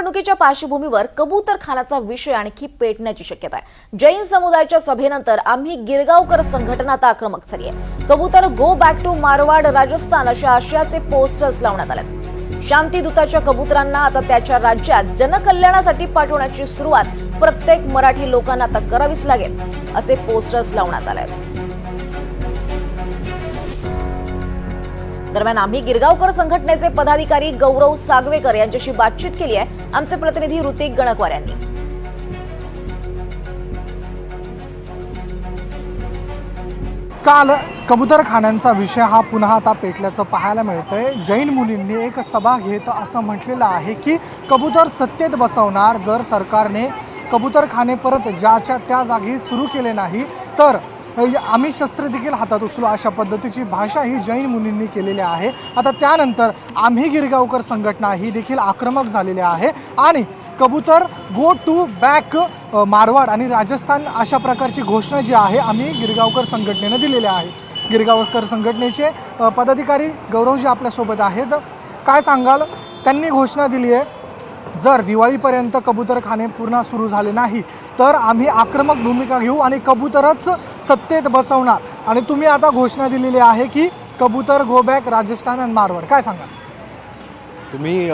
निवडणुकीच्या पार्श्वभूमीवर कबूतर खानाचा विषय आणखी पेटण्याची शक्यता आहे. जैन समुदायाच्या सभेनंतर आम्ही गिरगावकर संघटना आता आक्रमक झाली आहे. कबूतर go back to Marwad Rajasthan अशा आशयाचे पोस्टर्स लावण्यात आलेत. शांतीदूताच्या कबुतरांना आता त्याच्या राज्यात जनकल्याणासाठी पाठवण्याची सुरुवात प्रत्येक मराठी लोकांना आता करावीच लागेल असे पोस्टर्स लावण्यात आले आहेत दरम्यान आम्ही गिरगावकर संघटनेचे पदाधिकारी गौरव सागवेकर यांच्याशी बातचीत केली आहे. आमचे प्रतिनिधी ऋतिक गणकवार यांनी. काल कबुतरखान्यांचा विषय हा पुन्हा आता पेटल्याचं पाहायला मिळतंय. जैन मुलींनी एक सभा घेत असं म्हटलेलं आहे की कबूतर सत्तेत बसवणार जर सरकारने कबूतरखाने परत ज्याच्या त्या जागी सुरू केले नाही तर हो, आम्ही शस्त्र देखील हातात उचलू अशा पद्धतीची भाषा ही जैन मुनींनी केलेली आहे. आता त्यानंतर आम्ही गिरगावकर संघटना ही देखील आक्रमक झालेली आहे. आणि कबूतर गो टू बॅक मारवाड आणि राजस्थान अशा प्रकारची घोषणा जी आहे आम्ही गिरगावकर संघटनेनं दिलेली आहे. गिरगावकर संघटनेचे पदाधिकारी गौरवजी आपल्यासोबत आहेत. काय सांगाल? त्यांनी घोषणा दिली आहे. जर दिवाळीपर्यंत कबूतरखाने पूर्ण सुरू झाले नाही तर आम्ही आक्रमक भूमिका घेऊ आणि कबूतरच सत्तेत बसवणार. आणि तुम्ही आता घोषणा दिलेली आहे की कबूतर गो बॅक राजस्थान आणि मारवाड. काय सांगा तुम्ही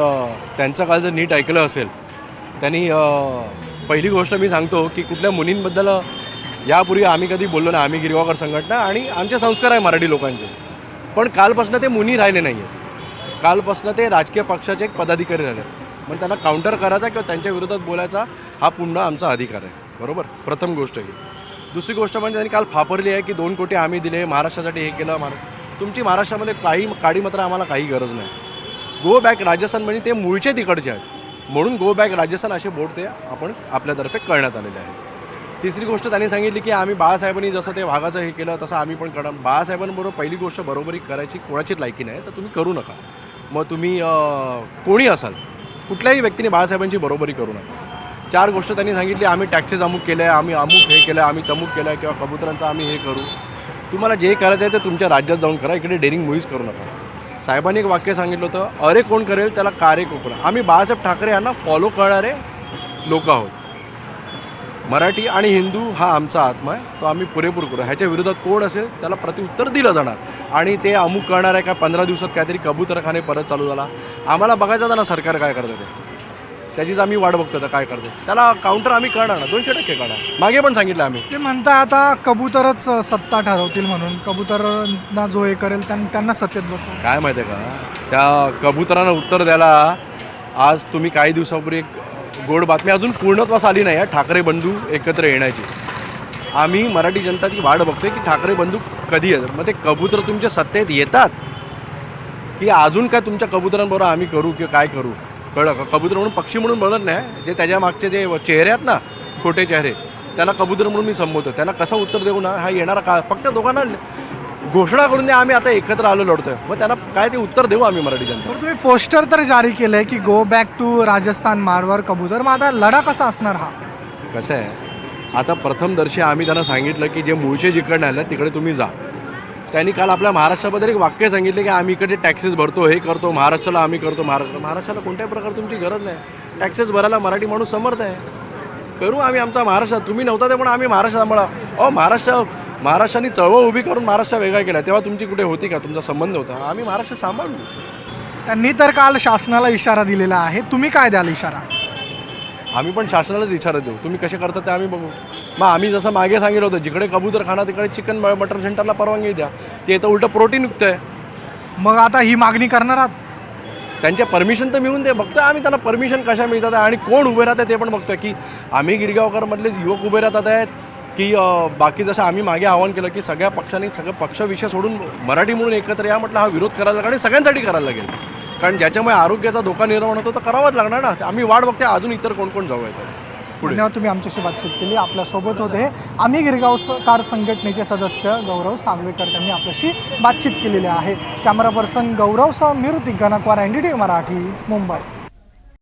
त्यांचं काल जर नीट ऐकलं असेल त्यांनी पहिली गोष्ट मी सांगतो की कुठल्या मुलींबद्दल यापूर्वी आम्ही कधी बोललो ना आम्ही गिरिवाकर संघटना आणि आमचे संस्कार आहे मराठी लोकांचे. पण कालपासून ते मुनी राहिले नाही आहे कालपासून ते राजकीय पक्षाचे एक पदाधिकारी राहिले. मग त्यांना काउंटर करायचा किंवा त्यांच्या विरोधात बोलायचा हा पूर्ण आमचा अधिकार आहे. बरोबर? प्रथम गोष्ट ही. दुसरी गोष्ट म्हणजे त्यांनी काल फापरली आहे की दोन कोटी आम्ही दिले महाराष्ट्रासाठी हे केलं महारा तुमची महाराष्ट्रामध्ये काही काडी मात्र आम्हाला काही गरज नाही. गो बॅक राजस्थान म्हणजे ते मूळचे तिकडचे आहेत. म्हणून गो बॅक राजस्थान असे बोर्ड ते आपण आपल्यातर्फे करण्यात आलेले आहे तिसरी गोष्ट त्यांनी सांगितली की आम्ही बाळासाहेबांनी जसं ते वाघाचं हे केलं तसं आम्ही पण करा बाळासाहेबांबरोबर पहिली गोष्ट बरोबरी करायची कोणाचीच लायकी नाही तर तुम्ही करू नका. मग तुम्ही कोणी असाल कुठल्याही व्यक्तीने बाळासाहेबांची बरोबरी करू नका चार गोष्ट त्यांनी सांगितली आम्ही टॅक्सेस अमुक केले आहे आम्ही अमुक हे केलं आहे आम्ही तमुक केलं आहे किंवा कबुतरांचं आम्ही हे करू. तुम्हाला जे करायचं आहे ते तुमच्या राज्यात जाऊन करा इकडे डेअरिंग मुव्हीज करू नका. साहेबांनी एक वाक्य सांगितलं होतं अरे कोण करेल त्याला कार्य कोकणा. आम्ही बाळासाहेब ठाकरे यांना फॉलो करणारे लोक आहोत. मराठी आणि हिंदू हा आमचा आत्मा आहे तो आम्ही पुरेपूर करू. ह्याच्या विरोधात कोण असेल त्याला प्रत्युत्तर दिलं जाणार. आणि ते अमुक करणार आहे का पंधरा दिवसात काहीतरी कबूतरखाने परत चालू झाला. आम्हाला बघायचं ना सरकार काय करतं ते. त्याचीच आम्ही वाट बघतो काय करते. त्याला काउंटर आम्ही करणार ना दोनशे टक्के करणार. मागे पण सांगितलं आम्ही. ते म्हणता आता कबूतरच सत्ता ठरवतील म्हणून. कबूतरांना जो हे करेल त्यां- त्यांना सत्तेत बसव. काय माहिती आहे का? त्या कबुतरांना उत्तर द्यायला आज तुम्ही काही दिवसापूर्वी एक गोड बातमी अजून पूर्णत्वास आली नाही आहे. ठाकरे बंधू एकत्र येण्याची. आम्ही मराठी जनता ती वाट बघतोय की ठाकरे बंधू कधी येतात? मग ते कबूतर तुमच्या सत्तेत येतात? की अजून काय तुमच्या कबुतरांबरोबर आम्ही करू किंवा काय करू? कळलं का कबूतर म्हणून पक्षी म्हणून बोलत नाही. जे त्याच्या मागचे जे चेहरे आहेत ना खोटे चेहरे त्याला कबूतर म्हणून मी संबोधतो. त्यांना कसं उत्तर देऊ ना? हा येणारा का फक्त दोघांना घोषणा करून द्या आम्ही आता एकत्र आलो लढतोय. मग त्यांना काय ते उत्तर देऊ आम्ही मराठी जनता तुम्ही पोस्टर तर जारी केलंय की go back to Rajasthan Marwad कबूतर. मग आता लढा कसा असणार हा? कसं आहे? आता प्रथमदर्शी आम्ही त्यांना सांगितलं की जे मूळचे जिकडे आले तिकडे तुम्ही जा. त्यांनी काल आपल्या महाराष्ट्राबद्दल एक वाक्य सांगितले की आम्ही इकडे टॅक्सेस भरतो हे करतो महाराष्ट्राला आम्ही करतो महाराष्ट्र महाराष्ट्राला कोणत्याही प्रकारे तुमची गरज नाही. टॅक्सेस भरायला मराठी माणूस समर्थ आहे. करू आम्ही आमचा महाराष्ट्रात तुम्ही नव्हता ते पण आम्ही महाराष्ट्र सांभाळा. अहो महाराष्ट्र महाराष्ट्राने चळवळ उभी करून महाराष्ट्र वेगळा केला. तेव्हा तुमची कुठे होती का? तुमचा संबंध होता? आम्ही महाराष्ट्र सांभाळू त्यांनी तर काल शासनाला इशारा दिलेला आहे. तुम्ही काय द्याल इशारा? आम्ही पण शासनालाच इशारा देऊ. तुम्ही कसे करता ते आम्ही बघू. मग आम्ही जसं मागे सांगितलं होतं जिकडे कबूतर खाना तिकडे चिकन मटन सेंटरला परवानगी द्या. ते तर उलटं प्रोटीन युक्त आहे. मग आता ही मागणी करणार आहात? त्यांच्या परमिशन तर मिळून दे. बघतोय आम्ही त्यांना परमिशन कशा मिळतात आणि कोण उभे राहतात ते पण बघतोय की आम्ही गिरगावकरमधलेच युवक उभे राहतात आहेत. की बाकी जसं आम्ही मागे आवाहन केलं की सगळ्या पक्षांनी सगळं पक्षविषय सोडून मराठी म्हणून एकत्र या म्हटलं हा विरोध करायला लागेल आणि सगळ्यांसाठी करायला लागेल. कारण ज्याच्यामुळे आरोग्याचा धोका निर्माण होतो तर करावाच लागणार ना. आम्ही वाट बघते अजून इतर कोण कोण जाऊ आहेत पुढे. धन्यवाद तुम्ही आमच्याशी बातचीत केली. आपल्यासोबत होते आम्ही गिरगावकार संघटनेचे सदस्य गौरव सांगवेकर. त्यांनी आपल्याशी बातचीत केलेली आहे. कॅमेरा पर्सन गौरव सह Miruti Ganakwar N D T Marathi Mumbai.